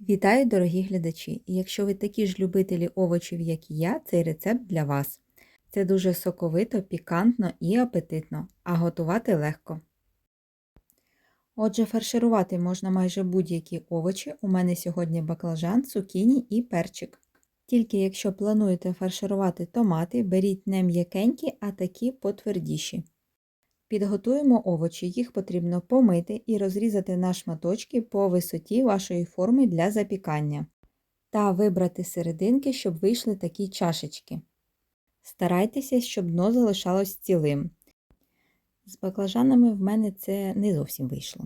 Вітаю, дорогі глядачі! Якщо ви такі ж любителі овочів, як і я, цей рецепт для вас. Це дуже соковито, пікантно і апетитно, а готувати легко. Отже, фарширувати можна майже будь-які овочі. У мене сьогодні баклажан, цукіні і перчик. Тільки якщо плануєте фарширувати томати, беріть не м'якенькі, а такі потвердіші. Підготуємо овочі, їх потрібно помити і розрізати на шматочки по висоті вашої форми для запікання. Та вибрати серединки, щоб вийшли такі чашечки. Старайтеся, щоб дно залишалось цілим. З баклажанами в мене це не зовсім вийшло.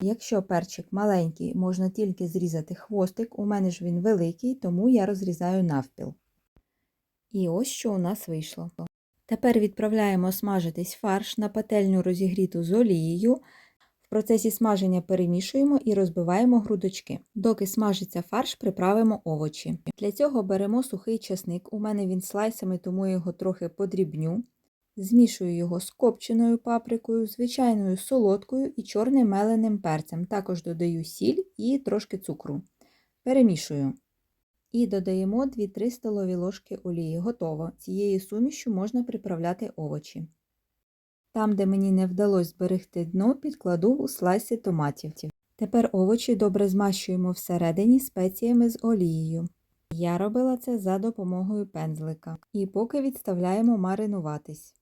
Якщо перчик маленький, можна тільки зрізати хвостик, у мене ж він великий, тому я розрізаю навпіл. І ось що у нас вийшло. Тепер відправляємо смажитись фарш на пательню розігріту з олією. В процесі смаження перемішуємо і розбиваємо грудочки. Доки смажиться фарш, приправимо овочі. Для цього беремо сухий часник, у мене він слайсами, тому я його трохи подрібню. Змішую його з копченою паприкою, звичайною солодкою і чорним меленим перцем. Також додаю сіль і трошки цукру. Перемішую. І додаємо 2-3 столові ложки олії. Готово. Цією сумішю можна приправляти овочі. Там, де мені не вдалося зберегти дно, підкладу у слайси томатів. Тепер овочі добре змащуємо всередині спеціями з олією. Я робила це за допомогою пензлика. І поки відставляємо маринуватись.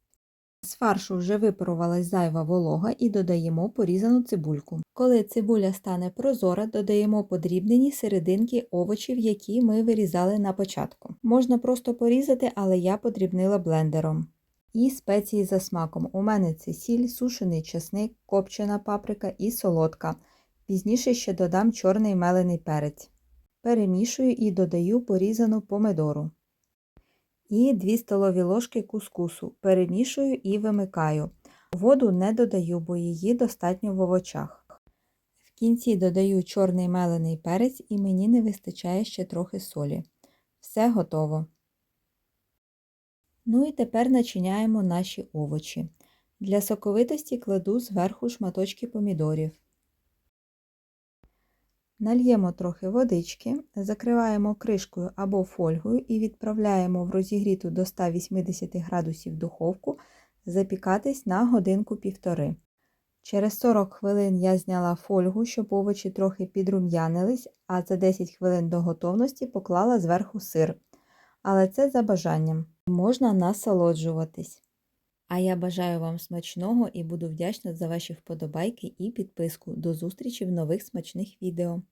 З фаршу вже випарувалась зайва волога і додаємо порізану цибульку. Коли цибуля стане прозора, додаємо подрібнені серединки овочів, які ми вирізали на початку. Можна просто порізати, але я подрібнила блендером. І спеції за смаком. У мене це сіль, сушений чесник, копчена паприка і солодка. Пізніше ще додам чорний мелений перець. Перемішую і додаю порізану помидору і 2 столові ложки кускусу. Перемішую і вимикаю. Воду не додаю, бо її достатньо в овочах. В кінці додаю чорний мелений перець і мені не вистачає ще трохи солі. Все готово. Ну і тепер начиняємо наші овочі. Для соковитості кладу зверху шматочки помідорів. Нальємо трохи водички, закриваємо кришкою або фольгою і відправляємо в розігріту до 180 градусів духовку запікатись на годинку півтори. Через 40 хвилин я зняла фольгу, щоб овочі трохи підрум'янились, а за 10 хвилин до готовності поклала зверху сир. Але це за бажанням. Можна насолоджуватись. А я бажаю вам смачного і буду вдячна за ваші вподобайки і підписку. До зустрічі в нових смачних відео.